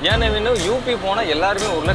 ஏன் வேணும் யூபி போனால் எல்லாருமே உள்ள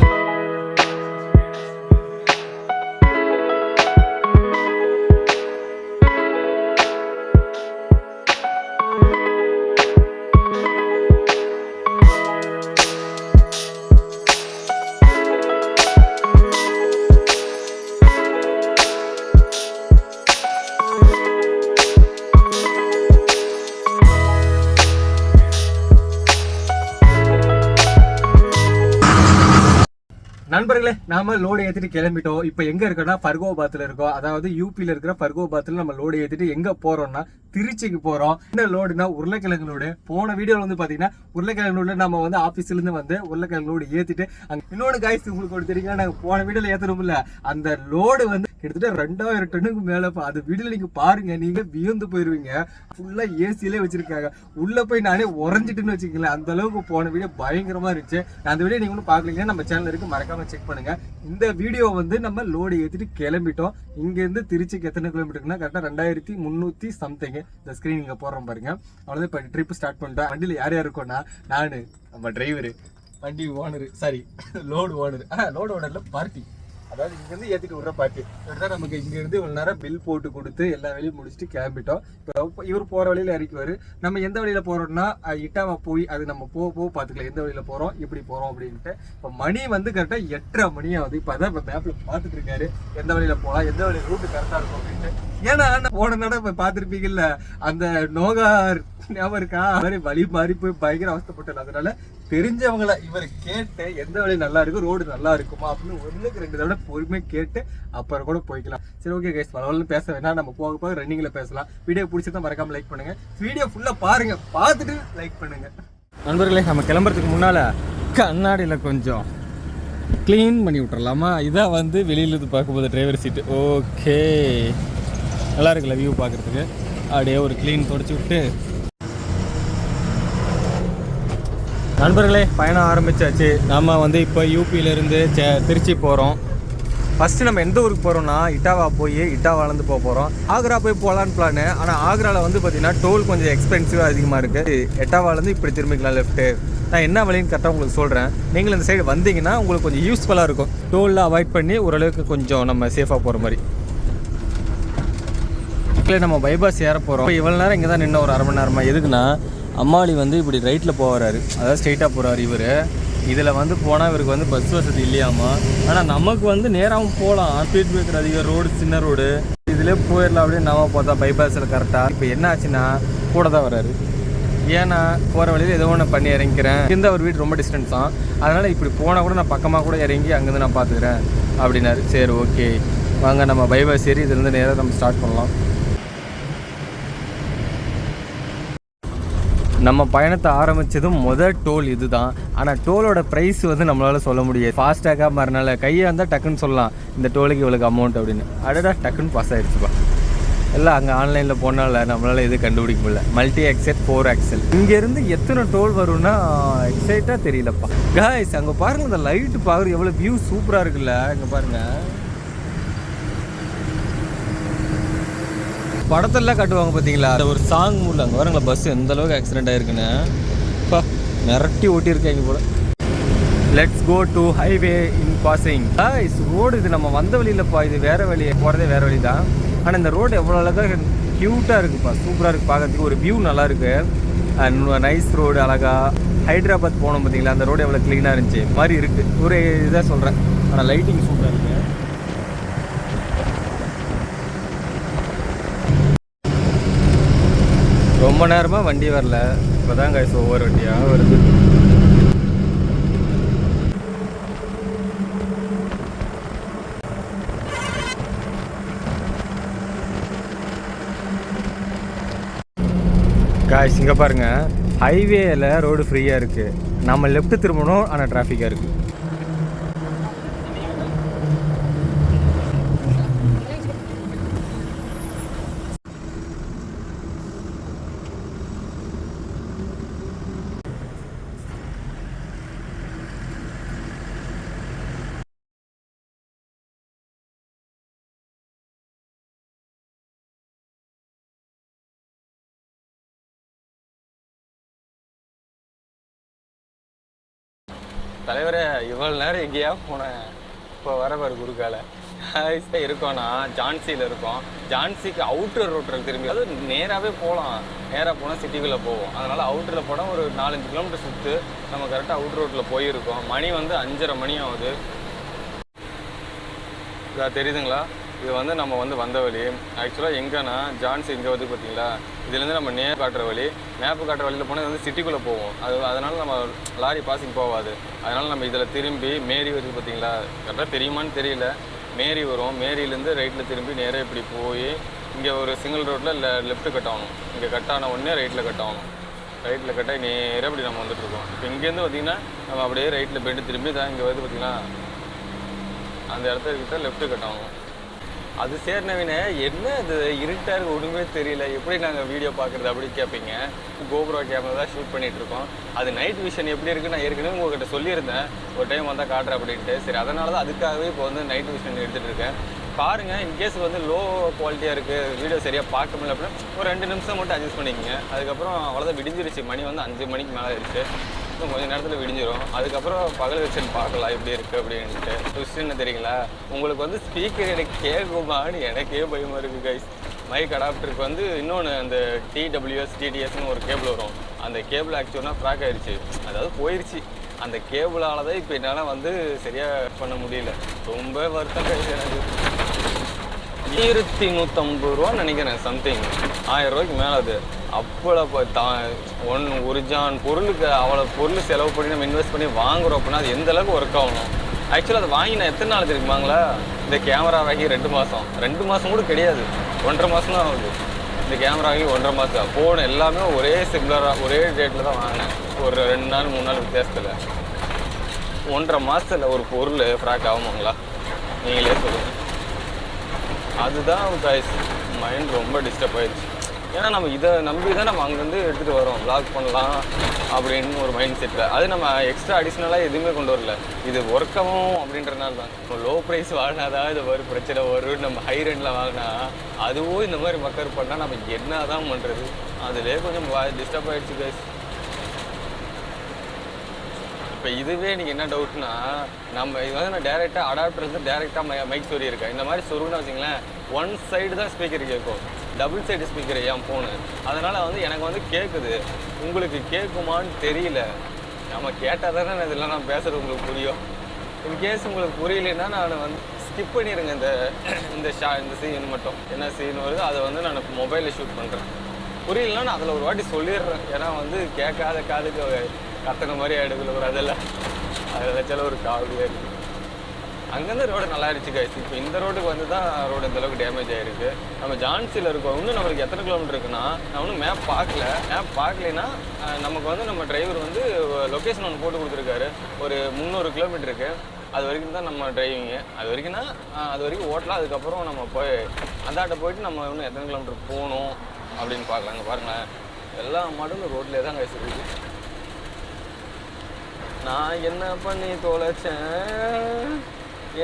நம்ம நாம லோடு ஏற்றிட்டு கிளம்பிட்டோம். இப்போ எங்கே இருக்கோம்னா ஃபர்கோபாத்தில் இருக்கோம். அதாவது யூபியில் இருக்கிற ஃபர்கோபாத்தில் நம்ம லோடு ஏற்றிட்டு எங்கே போகிறோம்னா திருச்சிக்கு போகிறோம் என்ன லோடுனா உருளைக்கிழங்கு லோடு. போன வீடியோவில் வந்து பார்த்தீங்கன்னா உருளைக்கிழங்கு லோடு நம்ம வந்து ஆஃபீஸ்லேருந்து வந்து உருளைக்கிழங்கு லோடு ஏற்றிட்டு அங்கே இன்னொன்று காய்ச்சி உங்களுக்கு ஒரு தெரியுங்க நாங்கள் போன வீடியோவில் ஏற்றணும்ல அந்த லோடு வந்து கிட்டத்தட்ட ரெண்டாயிரம் டன்னுக்கு மேலே அது வீடியோவில் நீங்கள் பாருங்கள் நீங்கள் வியந்து போயிடுவீங்க ஃபுல்லாக ஏசியிலே வச்சிருக்காங்க. உள்ளே போய் நானே உறைஞ்சிட்டுன்னு வச்சுக்கங்களேன். அந்த அளவுக்கு போன வீடியோ பயங்கரமாக இருந்துச்சு. நான் அந்த வீடியோ நீங்கள் ஒன்றும் பார்க்கலீங்கன்னா நம்ம சேனல் இருக்கு. மறக்காமல் செக் பண்ணுங்கள் இந்த வீடியோ வந்து நம்ம லோடு ஏற்றிட்டு கிளம்பிட்டோம். இங்கேருந்து திருச்சிக்கு எத்தனை கிலோமீட்டருக்குன்னா கரெக்டாக ரெண்டாயிரத்தி முந்நூற்றி சம்திங் இந்த ஸ்க்ரீன் இங்க போடுறோம் பாருங்க. அவ்வளோதான் இப்போ ட்ரிப் ஸ்டார்ட் பண்ணிட்டேன் வண்டியில யார் யார் இருக்கோன்னா நானு நம்ம டிரைவரு வண்டி owner sorry load owner load ஓனரில் party அதாவது இங்க இருந்து விடுற பாட்டு. தான் நமக்கு இங்க இருந்து இவ்வளவு நேரம் பில் போட்டு கொடுத்து எல்லா வேலையும் முடிச்சுட்டு கிளம்பிட்டோம். இப்போ இவர் போற வழியில இறக்குவார். நம்ம எந்த வழியில போறோம்னா இட்டாம போய் அது நம்ம போக போக பார்த்துக்கலாம் எந்த வழியில போறோம் எப்படி போறோம் அப்படின்ட்டு. இப்போ மணி வந்து கரெக்டா எட்டரை மணி ஆகுது. இப்போ அதான் இப்போ மேப்ல பாத்துட்டு இருக்காரு. எந்த வழியில போகலாம் எந்த வழியில் ரூட் கரெக்டா இருக்கும் அப்படின்ட்டு. ஏன்னா போன நட இப்போ பார்த்துருப்பீங்கல்ல அந்த நோகார் ஞாபகம் இருக்கா? அது மாதிரி வழி மாறி போய் பயங்கர அவஸ்தப்பட்டது அதனால தெரிஞ்சவங்கள இவர் கேட்டு எந்த வழி நல்லா இருக்கும் ரோடு நல்லா இருக்குமா அப்படின்னு ஒன்றுக்கு ரெண்டு தடவை பொறுமையாக கேட்டு அப்புறம் கூட போய்க்கலாம். சரி ஓகே கைஸ் பரவாயில்ல பேச வேணாம். நம்ம போக போக ரன்னிங்கில் பேசலாம். வீடியோ பிடிச்சதா மறக்காம லைக் பண்ணுங்க. வீடியோ ஃபுல்லாக பாருங்க. பார்த்துட்டு லைக் பண்ணுங்க. நண்பர்களே நம்ம கிளம்புறதுக்கு முன்னால் கண்ணாடியில் கொஞ்சம் க்ளீன் பண்ணி விட்டுறலாமா? இதான் வந்து வெளியிலிருந்து பார்க்கும்போது டிரைவர் சீட்டு ஓகே நல்லா இருக்குல்ல வியூ பார்க்குறதுக்கு. அப்படியே ஒரு க்ளீன் தொடச்சி விட்டு நண்பர்களே பயணம் ஆரம்பிச்சாச்சு. நாம வந்து இப்போ யூபியிலேருந்து திருச்சி போகிறோம் ஃபஸ்ட்டு நம்ம எந்த ஊருக்கு போகிறோம்னா இட்டாவா போய் இட்டாவாலேருந்து போக போகிறோம் ஆக்ரா போய் போகலான்னு பிளானு ஆனால் ஆக்ராவில் வந்து பார்த்தீங்கன்னா டோல் கொஞ்சம் எக்ஸ்பென்சிவாக அதிகமாக இருக்குது எட்டாவாலேருந்து இப்படி திரும்பிக்கலாம் லெஃப்ட்டு நான் என்ன வழின்னு கரெக்டாக உங்களுக்கு சொல்கிறேன் நீங்கள் இந்த சைடு வந்தீங்கன்னா உங்களுக்கு கொஞ்சம் யூஸ்ஃபுல்லாக இருக்கும். டோலில் அவாய்ட் பண்ணி ஓரளவுக்கு கொஞ்சம் நம்ம சேஃபாக போகிற மாதிரி. நம்ம பைபாஸ் ஏற போகிறோம் இவ்வளோ நேரம் இங்கே தான் நின்று ஒரு அரை மணி நேரமா. எதுக்குன்னா அம்மாளி வந்து இப்படி ரைட்டில் போகிறாரு அதாவது ஸ்ட்ரெயிட்டாக போகிறாரு இவர். இதில் வந்து போனால் இவருக்கு வந்து பஸ் வசதி இல்லையாமா? ஆனால் நமக்கு வந்து நேராகவும் போகலாம் ஸ்பீட் பிரேக்கர் அதிகம் ரோடு சின்ன ரோடு இதிலே போயிடலாம் அப்படின்னு நம்ம பார்த்தா பைபாஸில் கரெக்டாக இப்போ என்ன ஆச்சுன்னா கூட தான் வராரு. ஏன்னா போகிற வழியில் ஏதோ ஒன்று பண்ணி இறங்கிக்கிறேன். இந்த ஒரு வீடு ரொம்ப டிஸ்டன்ஸ் தான் அதனால் இப்படி போனால் கூட நான் பக்கமாக கூட இறங்கி அங்கேருந்து நான் பார்த்துக்கிறேன் அப்படின்னாரு. சரி ஓகே வாங்க நம்ம பைபாஸ் ஏறி இதுலேருந்து நேராக நம்ம ஸ்டார்ட் பண்ணலாம். நம்ம பயணத்தை ஆரம்பிச்சதும் முதல் டோல் இதுதான். ஆனால் டோலோட ப்ரைஸ் வந்து நம்மளால் சொல்ல முடியாது. ஃபாஸ்டாக மாறினால கையை இருந்தால் டக்குன்னு சொல்லலாம் இந்த டோலுக்கு இவ்வளோக்கு அமௌண்ட் அப்படின்னு. அடடா டக்குன்னு பாஸ் ஆகிடுச்சுப்பா எல்லாம் அங்கே ஆன்லைனில் போனால நம்மளால் எதுவும் கண்டுபிடிக்க முடியல. மல்டி எக்ஸெட் ஃபோர் ஆக்சல் இங்கேருந்து எத்தனை டோல் வரும்னா எக்ஸைட்டாக தெரியலப்பா. காய்ஸ் அங்கே பாருங்கள் இந்த லைட்டு பார்க்குறது எவ்வளோ வியூ சூப்பராக இருக்குல்ல. இங்கே பாருங்கள் படத்தெல்லாம் காட்டுவாங்க பார்த்தீங்களா அந்த ஒரு சாங் மூலம் அங்கே வரங்களா பஸ் எந்த அளவுக்கு ஆக்சிடென்ட் ஆயிருக்குன்னு. பா மிரட்டி ஓட்டியிருக்காங்க போல. Let's go to highway in passing is road இது நம்ம வந்த வழியிலப்பா இது வேற வழியை போகிறதே வேற வழி தான். ஆனால் இந்த ரோடு எவ்வளோ அழகாக க்யூட்டாக இருக்குப்பா சூப்பராக இருக்குது பார்க்கறதுக்கு. ஒரு வியூ நல்லா இருக்குது நைஸ் ரோடு அழகா. ஹைதராபாத் போனோம் பார்த்தீங்களா அந்த ரோடு எவ்வளோ க்ளீனாக இருந்துச்சு. மாதிரி இருக்குது ஒரு இதாக சொல்கிறேன் ஆனால் லைட்டிங் சூப்பராக இருக்குது ரொம்ப நேரமாக வண்டி வரல. இப்போ தான் கைஸ் ஒவ்வொரு வண்டியாக வருது. காய்ஸ் இங்கே பாருங்க. ஹைவேயில் ரோடு ஃப்ரீயாக இருக்குது நம்ம லெஃப்ட் திரும்பணும் ஆனால் டிராஃபிக்காக இருக்குது தலைவரே இவ்வளோ நேரம் எங்கேயா போனேன்? இப்போ வர பாரு குறுக்கால ஆயிஸ்டா இருக்கோம்னா ஜான்சியில் இருக்கோம். ஜான்சிக்கு அவுட்டர் ரோட்டில் திரும்பி. அது நேராகவே போகலாம் நேராக போனால் சிட்டிக்குள்ளே போவோம். அதனால் அவுட்டரில் போனால் ஒரு நாலஞ்சு கிலோமீட்டர் சுற்று நம்ம கரெக்டாக அவுட்டர் ரோட்டில் போயிருக்கோம். மணி வந்து அஞ்சரை மணி ஆகுது. தெரியுதுங்களா? இது வந்து நம்ம வந்து வந்த வழி. ஆக்சுவலாக எங்கன்னா ஜான்சி இங்கே வந்து பார்த்தீங்களா இதுலேருந்து நம்ம நேர் காட்டுற வழி. மேப்பு காட்டுற வழியில் போனால் இது வந்து சிட்டிக்குள்ளே போவோம் அது அதனால் நம்ம லாரி பாசிங் போகாது. அதனால் நம்ம இதில் திரும்பி மேரி வருது பார்த்தீங்களா கரெக்டாக தெரியுமான்னு தெரியல. மேரி வரும். மேரியிலேருந்து ரைட்டில் திரும்பி நேராக இப்படி போய் இங்கே ஒரு சிங்கிள் ரோட்டில் இல்லை லெஃப்ட்டு கட் ஆகணும் இங்கே கட் ஆன உடனே ரைட்டில் கட் ஆகணும் ரைட்டில் கட்டாகி நேராக இப்படி நம்ம வந்துட்டு இருக்கோம். இப்போ இங்கேருந்து பார்த்தீங்கன்னா நம்ம அப்படியே ரைட்டில் போயிட்டு திரும்பி தான் இங்கே வந்து பார்த்தீங்கன்னா அந்த இடத்துல லெஃப்ட்டு கட் ஆகணும் அது சேர்னவினே என்ன இது? இருட்டாக இருக்குது ஒன்றுமே தெரியல. எப்படி நாங்கள் வீடியோ பார்க்குறது அப்படி கேட்பீங்க கோபுரோ கேமரா தான் ஷூட் பண்ணிகிட்ருக்கோம் இருக்கோம். அது நைட் விஷன் எப்படி இருக்குது நான் ஏற்கனவே உங்கள்கிட்ட சொல்லியிருந்தேன். ஒரு டைம் வந்தால் காட்டுறேன் அப்படின்ட்டு. சரி அதனால தான் அதுக்காகவே இப்போ வந்து நைட் விஷன் எடுத்துகிட்டு இருக்கேன். பாருங்க இன்கேஸ் வந்து லோ குவாலிட்டியாக இருக்குது வீடியோ சரியாக பார்க்க முடியல அப்படின்னா ஒரு ரெண்டு நிமிஷம் மட்டும் அட்ஜஸ்ட் பண்ணிக்கங்க. அதுக்கப்புறம் அவ்வளோதான் விடிஞ்சிருச்சு. மணி வந்து அஞ்சு மணிக்கு மேலே இருக்குது இன்னும் கொஞ்சம் நேரத்தில் விடிஞ்சிடும் அதுக்கப்புறம் பகல் வெர்ஷன் பார்க்கலாம் எப்படி இருக்குது அப்படின்ட்டு. ட்விஸ்ட் என்ன தெரியுங்களா? உங்களுக்கு வந்து ஸ்பீக்கர் எனக்கு கேட்குமான்னு எனக்கே பயமாக இருக்குது கைஸ் மைக் அடாப்டருக்கு வந்து இன்னொன்று அந்த டிடபிள்யூஎஸ் டிடிஎஸ்னு ஒரு கேபிள் வரும். அந்த கேபிள் ஆக்சுவலாக ஃப்ராக் ஆயிடுச்சு அதாவது போயிடுச்சு அந்த கேபிளால் தான் இப்போ என்னால் வந்து சரியாக பண்ண முடியல. ரொம்ப வருத்தம் கைஸ் எனக்கு. ஆயிரத்தி நூற்றம்பது ரூபா நினைக்கிறேன் சம்திங் ஆயிரம் ரூபாய்க்கு மேலே அது. அப்போ தான் ஒன் ஒரு ஜான் பொருளுக்கு அவ்வளோ பொருள் செலவு பண்ணி நம்ம இன்வெஸ்ட் பண்ணி வாங்குறோம் அப்படின்னா அது எந்த அளவுக்கு ஒர்க் ஆகணும்? ஆக்சுவலாக அதை வாங்கி நான் எத்தனை நாள் தெரியுமாங்களா? இந்த கேமரா வாங்கி ரெண்டு மாதம் ரெண்டு மாதம் கூட கிடையாது. ஒன்றரை மாதம் தான் ஆகுது. இந்த கேமரா வாங்கி ஒன்றரை மாதம் ஃபோன் எல்லாமே ஒரே சிம்லராக ஒரே டேட்டில் தான் வாங்கினேன். ஒரு ரெண்டு நாள் மூணு நாள் வித்தியாசத்தில். ஒன்றரை மாதத்தில் ஒரு பொருள் ஃப்ராக் ஆகுமாங்களா? நீங்களே சொல்லுங்கள் அதுதான் கைஸ் மைண்ட் ரொம்ப டிஸ்டர்ப் ஆயிடுச்சு. ஏன்னா நம்ம இதை நம்பி தான் நம்ம அங்கேருந்து எடுத்துகிட்டு வரோம். பிளாக் பண்ணலாம் அப்படின்னு ஒரு மைண்ட் செட்டில் அது நம்ம எக்ஸ்ட்ரா அடிஷ்னலாக எதுவுமே கொண்டு வரல. இது ஒர்க்கவும் அப்படின்றனால தான். இப்போ லோ ப்ரைஸ் வாங்கினாதான் இது ஒரு பிரச்சனை வரும். நம்ம ஹை ரெண்டில் வாங்கினா அதுவும் இந்த மாதிரி மக்கர் பண்ணால் நம்ம என்ன தான் பண்ணுறது அதுலேயே கொஞ்சம் டிஸ்டர்ப் ஆயிடுச்சு கைஸ் இப்போ இதுவே நீங்கள் என்ன டவுட்னா நம்ம இது வந்து நான் டேரெக்டாக அடாப்டர் வந்து டேரெக்டாக மை மைக் சொல்லி இருக்கேன் இந்த மாதிரி சொருகுன்னு வச்சிங்களேன் ஒன் சைடு தான் ஸ்பீக்கர் கேட்கும் டபுள் சைடு ஸ்பீக்கர் என் ஃபோனு அதனால் வந்து எனக்கு வந்து கேட்குது உங்களுக்கு கேட்குமான்னு தெரியல. நம்ம கேட்டால் தானே நான் இதெல்லாம் நான் பேசுகிறது உங்களுக்கு புரியும். இன்கேஸ் உங்களுக்கு புரியலன்னா நான் வந்து ஸ்கிப் பண்ணிடுங்க இந்த இந்த ஷா இந்த சீன் மட்டும். என்ன சீன் வருது அதை வந்து நான் மொபைலில் ஷூட் பண்ணுறேன் புரியலன்னா நான் அதில் ஒரு வாட்டி சொல்லிடுறேன். ஏன்னா வந்து கேட்காத காதுக்கு கத்துன மாதிரி ஆகிடுதுல ஒரு அதெல்லாம் அதில் வச்சாலும் ஒரு காவலியாக இருக்குது அங்கேருந்து ரோடு நல்லா இருந்துச்சு கைஸ் இப்போ இந்த ரோடுக்கு வந்து தான் ரோடு இந்த அளவுக்கு டேமேஜ் ஆயிருக்கு. நம்ம ஜான்சியில் இருக்கோம். இன்னும் நம்மளுக்கு எத்தனை கிலோமீட்டர் இருக்குன்னா நான் இன்னும் மேப் பார்க்கல. மேப் பார்க்கலைன்னா நமக்கு வந்து நம்ம டிரைவர் வந்து லொக்கேஷன் ஒன்று போட்டு கொடுத்துருக்காரு. ஒரு முந்நூறு கிலோமீட்டருக்கு அது வரைக்கும் தான் நம்ம டிரைவிங்கு அது வரைக்கும்னா அது வரைக்கும் ஓட்டலாம். அதுக்கப்புறம் நம்ம போய் அந்தாட்ட போயிட்டு நம்ம இன்னும் எத்தனை கிலோமீட்டர் போகணும் அப்படின்னு பார்க்கலாங்க பாருங்களேன். எல்லா மாடலும் ரோட்லேயே தான் கைஸ் இருக்குது நான் என்ன பண்ணி தொலைச்சேன்?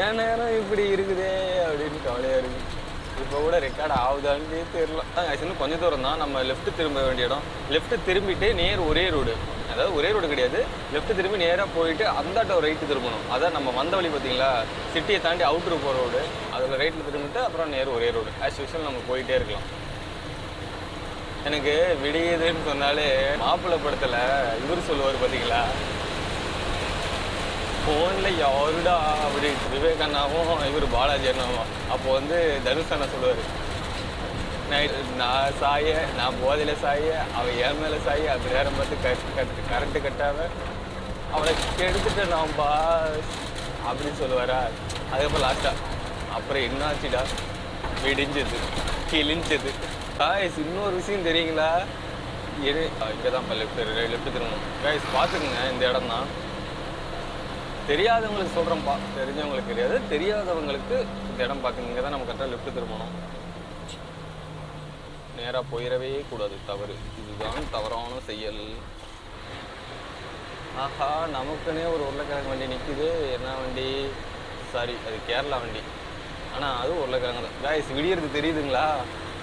என் நேரம் இப்படி இருக்குதே அப்படின்னு கவலையாக இருக்கு. இப்போ கூட ரெக்கார்ட் ஆகுதான்னு தெரியல. இன்னும் கொஞ்சம் தூரம் தான். நம்ம லெஃப்ட் திரும்ப வேண்டிய இடம். லெஃப்ட் திரும்பிட்டு நேர் ஒரே ரோடு அதாவது ஒரே ரோடு கிடையாது. லெஃப்ட் திரும்பி நேராக போயிட்டு அந்தாட்ட ரைட்டு திரும்பணும். அதான் நம்ம வந்த வழி பார்த்தீங்களா? சிட்டியை தாண்டி அவுட்ரு போகிற ரோடு அதில் ரைட்டில் திரும்பிட்டு அப்புறம் நேர் ஒரே ரோடு ஆஸ் யூஷுவல் நம்ம போயிட்டே இருக்கலாம். எனக்கு விடியுதுன்னு சொன்னாலே மாப்பிள்ளை படத்தில் இவர் சொல்லுவார் பார்த்தீங்களா? ஃபோனில் யாருடா அப்படி விவேக் அண்ணாவும் இவர் பாலாஜி அண்ணாவும். அப்போ வந்து தனுஷ் அண்ணா சொல்லுவார் நைட் நான் சாய நான் போதையில் சாய அவன் என் மேலே சாய அது நேரம் பார்த்து கட் கட் கரண்ட்டு கட்டாம அவனை கெடுத்துட்டேன் நான் பா அப்படின்னு சொல்லுவாரா? அதுக்கப்புறம் லாஸ்டா அப்புறம் என்னாச்சுடா? விடிஞ்சது கிழிஞ்சது. காய்ஸ் இன்னொரு விஷயம் தெரியுங்களா? எது இங்கே தான் லெஃப்ட் லெஃப்ட் திரும்பணும். காய்ஸ் பார்த்துக்குங்க இந்த இடம் தான் தெரியாதவங்களுக்கு சொல்கிறோம்ப்பா தெரிஞ்சவங்களுக்கு தெரியாது. தெரியாதவங்களுக்கு இந்த இடம் பார்க்க இங்கே தான் நம்ம கரெக்டாக லெஃப்ட் திரும்பணும். நேராக போயிடவே கூடாது. தவறு. இதுதான் தவறான செயல். ஆஹா நமக்குன்னே ஒரு உருளைக்கிழங்கு வண்டி நிற்குது என்ன வண்டி? சாரி அது கேரளா வண்டி. ஆனால் அதுவும் உருளைக்கிழங்கு தான். காய்ஸ் விடியறது தெரியுதுங்களா?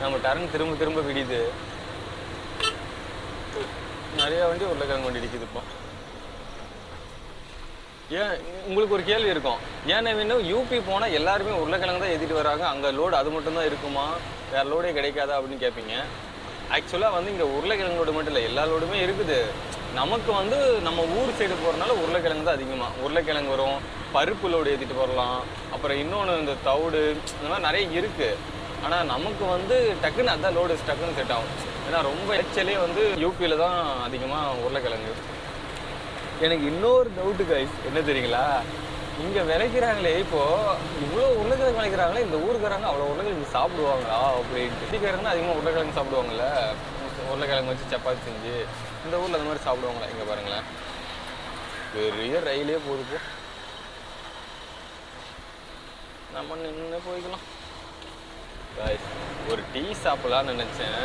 நம்ம டர்ன் திரும்ப திரும்ப விடியுது. நிறையா வண்டி உருளைக்கிழங்கு வண்டி நிற்குது இப்போ ஏன் உங்களுக்கு ஒரு கேள்வி இருக்கும். ஏன் வேணும் யூபி போனால் எல்லாருமே உருளைக்கிழங்கு தான் ஏற்றிட்டு வராங்க. அங்கே லோடு அது மட்டும்தான் இருக்குமா? வேறு லோடே கிடைக்காதா அப்படின்னு கேட்பீங்க ஆக்சுவலாக வந்து இங்கே உருளைக்கிழங்கு லோடு மட்டும் இல்லை எல்லா லோடுமே இருக்குது. நமக்கு வந்து நம்ம ஊர் சைடு போகிறனால உருளைக்கிழங்கு தான் அதிகமாக உருளைக்கிழங்கு வரும் பருப்பு லோடு ஏற்றிட்டு வரலாம். அப்புறம் இன்னொன்று இந்த தவிடு இந்த மாதிரி நிறைய இருக்குது ஆனால் நமக்கு வந்து டக்குன்னு அதான் லோடு டக்குன்னு செட் ஆகும். ஏன்னா ரொம்ப எச்சலே வந்து யூபியில் தான் அதிகமாக உருளைக்கிழங்கு. எனக்கு இன்னொரு டவுட்டு கைஸ் என்ன தெரியுங்களா? இங்கே விளைக்கிறாங்களே இப்போது இவ்வளோ உருளைக்கிழங்கு விளைக்கிறாங்களே இந்த ஊருக்காரங்க அவ்வளோ உருளைக்கிழங்கு சாப்பிடுவாங்களா அப்படின்னு சிட்டிக்காரங்க அதிகமாக உருளைக்கிழங்கு சாப்பிடுவாங்கல்ல. உருளைக்கிழங்கு வச்சு சப்பாத்தி செஞ்சு இந்த ஊரில் அந்த மாதிரி சாப்பிடுவாங்களா? இங்கே பாருங்களேன். பெரிய ரயிலே போகுது நம்ம நின்று போய்க்கலாம். ஒரு டீ சாப்பிடலாம்னு நினச்சேன்.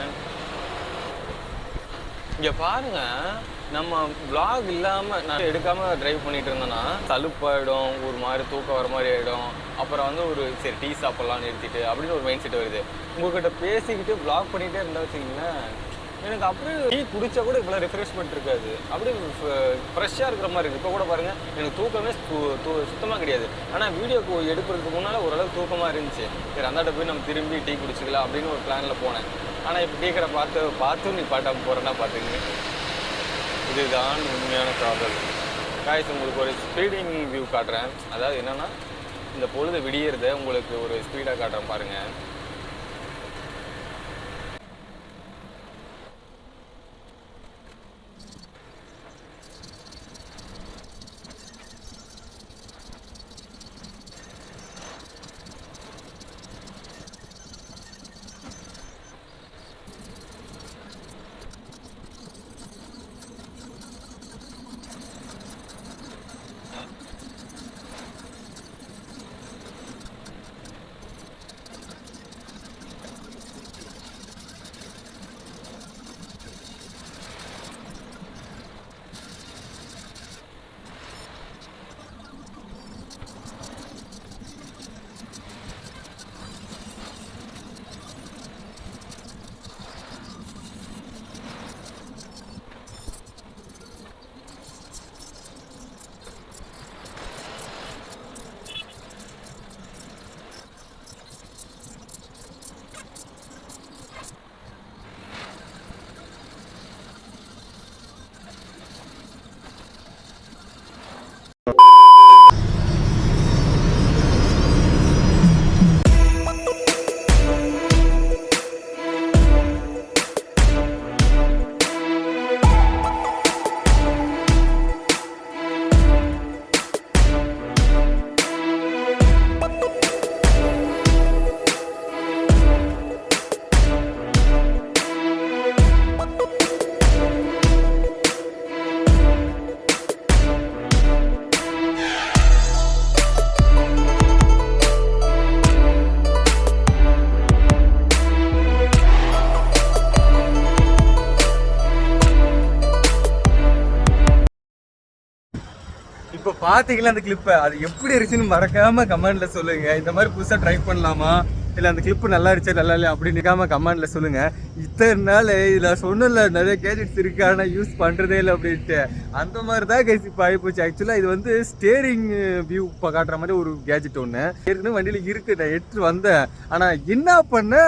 இங்கே பாருங்கள் நம்ம vlog இல்லாம நான் எடுக்காம டிரைவ் பண்ணிட்டு இருந்தேன்னா சலுப்பாயிடும் ஒரு மாதிரி தூக்கம் வர மாதிரி ஆயிடும். அப்புறம் வந்து ஒரு சரி டீ சாப்பிட்லாம் நிறுத்திட்டு அப்படின்னு ஒரு மைண்ட் செட் வருது. உங்ககிட்ட பேசிக்கிட்டு vlog பண்ணிட்டே இருந்தா வச்சுக்கீங்களேன் எனக்கு அப்படியே டீ குடிச்சா கூட இவ்வளோ ரிஃப்ரெஷ்மெண்ட் இருக்காது. அப்படியே ஃப்ரெஷ்ஷாக இருக்கிற மாதிரி இருக்கு. இப்போ கூட பாருங்க எனக்கு தூக்கமே சு- சுத்தமா கிடையாது. ஆனால் வீடியோ எடுக்கிறதுக்கு முன்னால ஓரளவு தூக்கமா இருந்துச்சு. சரி அந்தாட்ட போய் நம்ம திரும்பி டீ குடிச்சிக்கலாம் அப்படின்னு ஒரு பிளான்ல போனேன். ஆனால் இப்போ டீ கடை பார்த்து பார்த்து நீ பாட்டாம போறேன்னா பார்த்துங்க இதுதான் உண்மையான காதல். காய்ஸ் உங்களுக்கு ஒரு ஸ்பீடிங் வியூ காட்டுறேன். அதாவது என்னென்னா இந்த பொழுது விடியறத உங்களுக்கு ஒரு ஸ்பீடாக காட்டுறேன் பாருங்கள் இப்போ அந்த கிளிப்பை அது எப்படி இருந்துச்சுன்னு மறக்காம கமெண்ட்ல சொல்லுங்க. இந்த மாதிரி புதுசாக ட்ரை பண்ணலாமா? இல்லை அந்த கிளிப்பு நல்லா இருந்துச்சா நல்லா இல்லையா? அப்படின்னு நிற்காம கமெண்ட்ல சொல்லுங்க. இத்தனை நாள் இதில் சொன்னல நிறைய கேஜெட்ஸ் இருக்கு ஆனால் யூஸ் பண்ணுறதே இல்லை அப்படின்ட்டு. அந்த மாதிரி தான் கைஸ் இப்போ ஆகிப்போச்சு ஆக்சுவலாக இது வந்து ஸ்டேரிங் வியூ இப்போ காட்டுற மாதிரி ஒரு கேஜெட் ஒன்று ஏற்கனவே வண்டியில் இருக்கு நான் எடுத்துட்டு வந்தேன். ஆனால் என்ன பண்ண?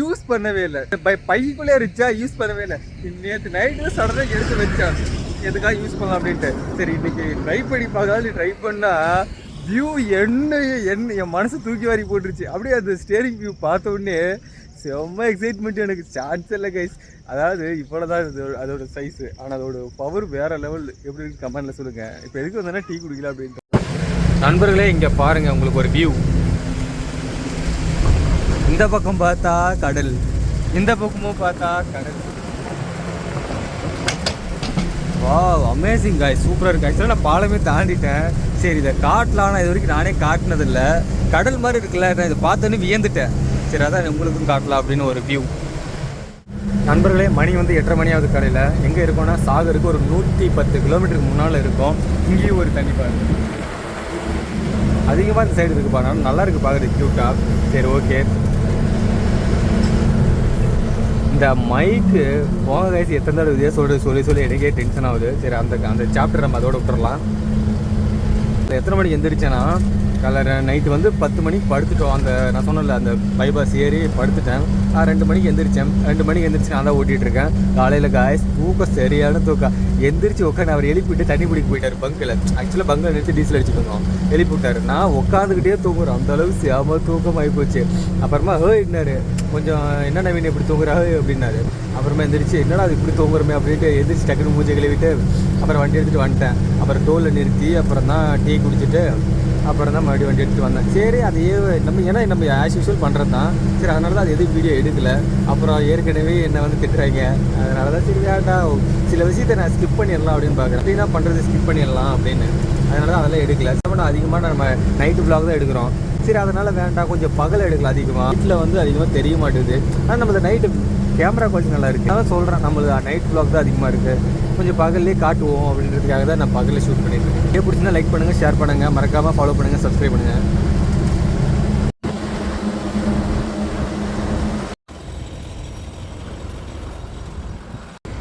யூஸ் பண்ணவே இல்லை. பை பைக்குள்ளே இருந்துச்சா? யூஸ் பண்ணவே இல்லை. நேற்று நைட்டு சடனாக எடுத்து வச்சேன். எதுக்காக யூஸ் பண்ணலாம் அப்படின்ட்டு. சரி இன்னைக்கு ட்ரை பண்ணி பார்க்காது ட்ரை பண்ணா வியூ என்ன என்ன என் மனசு தூக்கி வாரி போட்டுருச்சு. அப்படியே அந்த ஸ்டேரிங் வியூ பார்த்த உடனே செம்ம எக்ஸைட்மெண்ட் எனக்கு. சான்ஸ் இல்லை கைஸ் அதாவது இவ்வளோ தான் இது அதோட சைஸு ஆனால் அதோட பவர் வேறு லெவல் எப்படின்னு கமெண்டில் சொல்லுங்கள் இப்போ எதுக்கு வந்தேன்னா டீ குடிக்கல அப்படின்ட்டு. நண்பர்களே இங்கே பாருங்கள் உங்களுக்கு ஒரு வியூ இந்த பக்கம் பார்த்தா கடல். இந்த பக்கமும் பார்த்தா கடல். வா அமேசிங் காய் சூப்பராக இருக்கு. ஆக்சுவலாக நான் பாலமே தாண்டிட்டேன். சரி இதை காட்டலாம் ஆனால் இது வரைக்கும் நானே காட்டினதில்ல. கடல் மாதிரி இருக்குல்ல நான் இதை பார்த்தோன்னு வியந்துட்டேன். சரி அதான் உங்களுக்கும் காட்டலாம் அப்படின்னு ஒரு வியூ நண்பர்களே மணி வந்து எட்டரை மணியாவது கடையில் எங்கே இருக்கோன்னா சாகருக்கு ஒரு நூற்றி பத்து கிலோமீட்டருக்கு முன்னால் இருக்கும். இங்கேயும் ஒரு தண்ணி பாரு அதிகமாக இந்த சைடு இருக்குது பாருங்க. நல்லா இருக்குது பார்க்குறது க்யூட்டாக சரி ஓகே இந்த மைக்கு போக கைஸ் எத்தனை தடவை இதே சொல்லி சொல்லி சொல்லி. எனக்கே டென்ஷன் ஆகுது. சரி அந்த அந்த சாப்டர் நம்ம அதோட விட்டுறலாம். எத்தனை மணிக்கு எந்திரிச்சேன்னா காலைல நைட்டு வந்து பத்து மணிக்கு படுத்துட்டோம். அந்த நான் சொன்னல அந்த பைபாஸ் ஏறி படுத்துட்டேன். நான் ரெண்டு மணிக்கு எந்திரிச்சேன். ரெண்டு மணிக்கு எந்திரிச்சு நான் தான் ஓட்டிகிட்டு இருக்கேன். காலையில் காய்ஸ் தூக்கம் சரியான தூக்கம். எந்திரிச்சு உட்காந்து அவர் எழுப்பிட்டு தண்ணி பிடிக்க போயிட்டார் பங்கில் ஆக்சுவலாக பங்கில் நிறுத்தி டீசல் அடிச்சுக்கணும் இருந்தோம் எழுப்பி விட்டார். நான் உட்காந்துக்கிட்டே தூங்குறோம் அந்த அளவுக்கு செம தூக்கம் ஆகி போச்சு. அப்புறமா ஏன்னாரு கொஞ்சம் என்ன நவீன் இப்படி தூங்குறா? அப்படின்னாரு. அப்புறமா எந்திரிச்சு என்னடா அது இப்படி தூங்குறமே? அப்படின்ட்டு எந்திரிச்சு டக்குனு மூஞ்சை கழுவிட்டு அப்புறம் வண்டி எடுத்துகிட்டு வந்துட்டேன். அப்புறம் டோலில் நிறுத்தி அப்புறம் தான் டீ குடிச்சிட்டு அப்புறம் தான் மறுபடியும் வண்டி எடுத்துகிட்டு வந்தேன். சரி அதையே நம்ம ஏன்னா நம்ம ஆஸ் யூஸ்வல் பண்ணுறது தான். சரி அதனால தான் அது எதுவும் வீடியோ எடுக்கல. அப்புறம் ஏற்கனவே என்னை வந்து திட்டுறாங்க. அதனால தான் சரி வேண்டாம். சில விஷயத்தை நான் ஸ்கிப் பண்ணிடலாம் அப்படின்னு பார்க்குறேன் அப்படின்னா பண்ணுறது ஸ்கிப் பண்ணிடலாம் அப்படின்னு. அதனால தான் அதெல்லாம் எடுக்கல. அப்புறம் அதிகமாக நம்ம நைட்டு vlog தான் எடுக்கிறோம். சரி அதனால் வேண்டாம். கொஞ்சம் பகல் எடுக்கலாம் அதிகமாக வீட்டில் வந்து அதிகமாக தெரிய மாட்டேங்குது. ஆனால் நம்ம நைட்டு கேமரா குவாலிட்டி நல்லா இருக்குது அதான் சொல்கிறேன் நம்மளுக்கு நைட் vlog தான் அதிகமாக இருக்குது கொஞ்சம் பகல்லே காட்டுவோம் அப்படின்றதுக்காக தான் நான் பகலில் ஷூட் பண்ணிட்டு வீடியோ பிடிச்சிருந்தா லைக் பண்ணுங்கள் ஷேர் பண்ணுங்கள் மறக்காமல் ஃபாலோ பண்ணுங்கள் சப்ஸ்கிரைப் பண்ணுங்கள்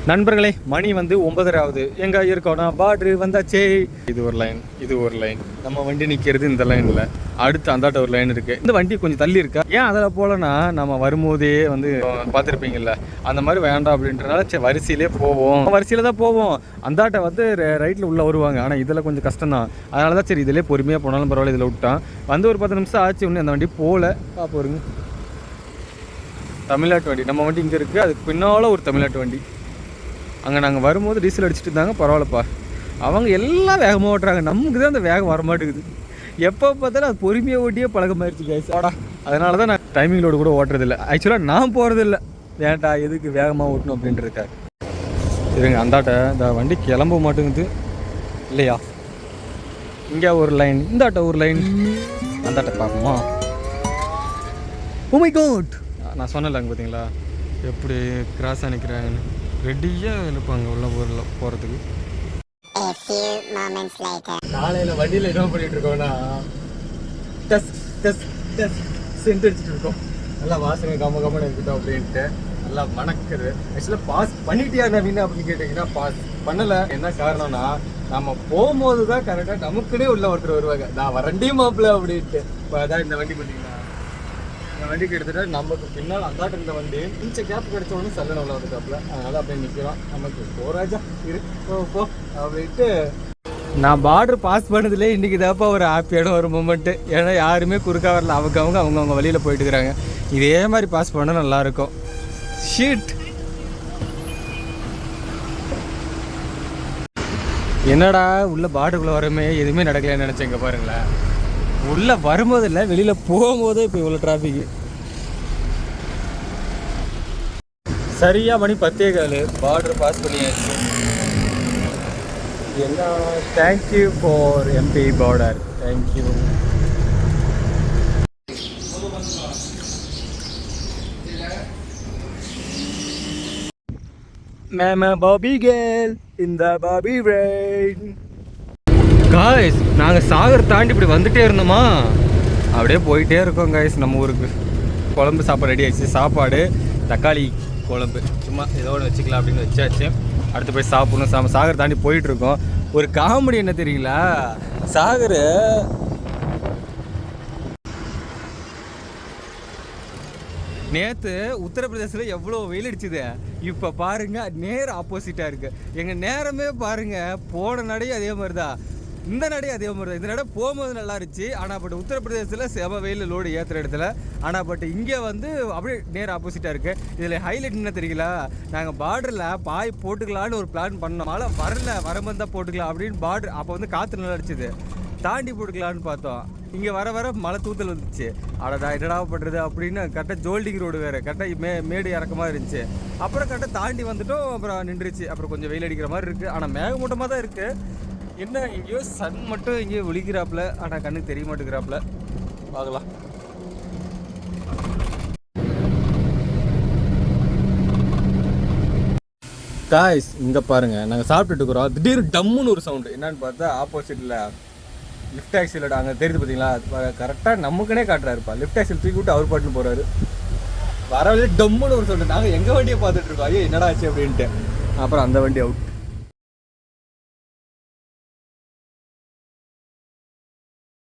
நண்பர்களே மணி வந்து ஒன்பதராவது எங்கே எங்க இருக்கோம்னா பார்டரு வந்தாச்சே. இது ஒரு லைன் இது ஒரு லைன் நம்ம வண்டி நிற்கிறது இந்த லைனில் அடுத்து அந்தாட்ட ஒரு லைன் இருக்கு. இந்த வண்டி கொஞ்சம் தள்ளி இருக்கா? ஏன் அதில் போலனா நம்ம வரும்போதே வந்து பார்த்துருப்பீங்கல்ல அந்த மாதிரி வேண்டாம் அப்படின்றனால சரி வரிசையிலே போவோம். வரிசையில் தான் போவோம். அந்தாட்ட வந்து ரைட்டில் உள்ளே வருவாங்க. ஆனால் இதில் கொஞ்சம் கஷ்டம் தான் அதனால தான் சரி இதிலே பொறுமையாக போனாலும் பரவாயில்ல இதில் விட்டான். வந்து ஒரு பத்து நிமிஷம் ஆச்சு ஒன்று அந்த வண்டி போகல பாப்போருங்க தமிழ்நாட்டு வண்டி. நம்ம வண்டி இங்கே இருக்குது அதுக்கு பின்னால் ஒரு தமிழ்நாட்டு வண்டி. அங்கே நாங்கள் வரும்போது டீசல் அடிச்சுட்டு இருந்தாங்க பரவாயில்லப்பா. அவங்க எல்லாம் வேகமாக ஓட்டுறாங்க. நமக்கு தான் அந்த வேகம் வரமாட்டேங்குது. எப்போ பார்த்தாலும் அது பொறுமையாக ஓட்டியே பழக்கமாயிருச்சு கைஸ் ஆடா அதனால தான் நான் டைமிங் லோடு கூட ஓட்டுறதில்ல. ஆக்சுவலாக நான் போகிறதில்ல வேண்டா எதுக்கு வேகமாக ஓட்டணும் அப்படின்றதுக்காக இருங்க அந்தாட்ட இந்த வண்டி கிளம்ப மாட்டேங்குது. இல்லையா? இங்கே ஒரு லைன் இந்தாட்ட ஒரு லைன் அந்தாட்ட பார்ப்போமா ஓ மை காட் நான் சொன்னல அங்கே பார்த்தீங்களா எப்படி கிராஸ் நிற்கிறாங்கன்னு ரெடியாக இருப்பாங்க உள்ள போகிற போகிறதுக்கு. காலையில் வண்டியில் என்ன பண்ணிட்டு இருக்கோம்னா டஸ் டஸ் டஸ் சென்ட் அடிச்சுட்டு இருக்கோம். நல்லா வாசனை கம்ம கம்மன்னு இருக்கட்டும் அப்படின்ட்டு. நல்லா மணக்குது. ஆக்சுவலாக பாஸ் பண்ணிட்டியா நவீன அப்படின்னு கேட்டிங்கன்னா பாஸ் பண்ணலை. என்ன காரணம்னா நம்ம போகும்போது தான் கரெக்டாக நமக்குனே உள்ள ஒருத்தர் வருவாங்க. நான் வரண்டி மாப்பிள்ள அப்படின்ட்டு. இப்போ அதான் இந்த வண்டி பார்த்தீங்களா வண்டி கிட்டத்தட்ட நமக்கு பின்னால் அந்தாட்ட இருந்த வண்டி. கொஞ்சம் கேப் கிடைச்ச உடனே சல்லன உள்ள வந்துட்டாப்புல. அதனால அப்படியே நிற்கிறோம் நமக்கு போராஜா இரு. போ போ அப்படின்ட்டு நான் பார்டர் பாஸ் பண்ணதுலேயே இன்றைக்கி தாப்பா ஒரு ஹாப்பியான ஒரு மூமெண்ட்டு ஏன்னா யாருமே குறுக்கா வரல. அவங்க அவங்க அவங்கவுங்க வழியில் போயிட்டு இருக்கிறாங்க. இதே மாதிரி பாஸ் பண்ணால் நல்லாயிருக்கும் ஷீட் என்னடா உள்ள பார்டருக்குள்ளே வரமே எதுவுமே நடக்கலைன்னு நினச்சேங்க பாருங்களேன். உள்ளே வரும்போது இல்லை வெளியில் போகும்போது இப்போ இவ்வளோ டிராஃபிக்கு சரியாக மணி பத்தே காலு. பார்டர் பாஸ் பண்ணியாச்சு. என்ன? Thank you for MP border thank you ma'am Bobby கேல் இந்த பாபி ரெயின் காய்ஸ் நாங்கள் சாகர் தாண்டி இப்படி வந்துட்டே இருந்தோமா? அப்படியே போயிட்டே இருக்கோம் காய்ஸ் நம்ம ஊருக்கு குழம்பு சாப்பாடு ரெடி ஆயிடுச்சு. சாப்பாடு தக்காளி குழம்பு. சும்மா ஏதோ ஒன்று வச்சுக்கலாம் அப்படின்னு வச்சாச்சு. அடுத்து போய் சாப்பிடணும். சாம சாகர் தாண்டி போயிட்டு இருக்கோம். ஒரு காமெடி என்ன தெரியுங்களா? சாகர் நேற்று உத்தரப்பிரதேசத்தில் எவ்வளோ வெயில் அடிச்சுது? இப்போ பாருங்க நேர் ஆப்போசிட்டாக இருக்குது எங்கள் நேரமே பாருங்க போன நடையும் அதே மாதிரி தான் இந்த நடை அதே மாதிரி தான். இந்த நடை போகும்போது நல்லா இருந்துச்சு. ஆனால் பட் உத்தரப்பிரதேசத்தில் செவ வெயில் லோடு ஏற்றுற இடத்துல. ஆனால் பட் இங்கே வந்து அப்படியே நேர் ஆப்போசிட்டாக இருக்குது இதில் ஹைலைட் என்ன தெரியல நாங்கள் பார்டரில் பாய் போட்டுக்கலான்னு ஒரு பிளான் பண்ணோம். மழை வரல வரம்பு தான் போட்டுக்கலாம் அப்படின்னு பார்டர் அப்போ வந்து காற்று நல்லா அடிச்சுது. தாண்டி போட்டுக்கலான்னு பார்த்தோம். இங்கே வர வர மழை தூத்தல் வந்துச்சு. அடடா என்னடா பண்ணுறது அப்படின்னு கரெக்டாக ஜோல்டிங் ரோடு வேறு. கரெக்டாக மே மேடு இறக்கமாக இருந்துச்சு. அப்புறம் கரெக்டாக தாண்டி வந்துட்டோம். அப்புறம் நின்றுச்சு. அப்புறம் கொஞ்சம் வெயில் அடிக்கிற மாதிரி இருக்குது ஆனால் மேகமூட்டமாக தான் இருக்குது என்ன எங்கேயோ சன் மட்டும் எங்கேயோ ஒழிக்கிறாப்புல ஆனால் கண்ணுக்கு தெரிய மாட்டேங்கிறாப்புல. பார்க்கலாம். காய்ஸ் இங்கே பாருங்கள் நாங்கள் சாப்பிட்டுட்டு இருக்கிறோம். திடீர்னு டம்முன்னு ஒரு சவுண்டு என்னன்னு பார்த்தா ஆப்போசிட்டில் லிஃப்ட் டாக்ஸியில் அங்கே தெரியுது பார்த்தீங்களா கரெக்டாக நமக்குனே காட்டுறாருப்பா. லிஃப்ட் டாக்ஸில் தூக்கி விட்டு அவர் பாட்டுன்னு போகிறாரு வரவே டம்முன்னு ஒரு சவுண்டு நாங்கள் எங்கள் வண்டியை பார்த்துட்டு இருக்கோம்? ஐயோ என்னடா ஆச்சு அப்படின்ட்டு. அப்புறம் அந்த வண்டி அவுட்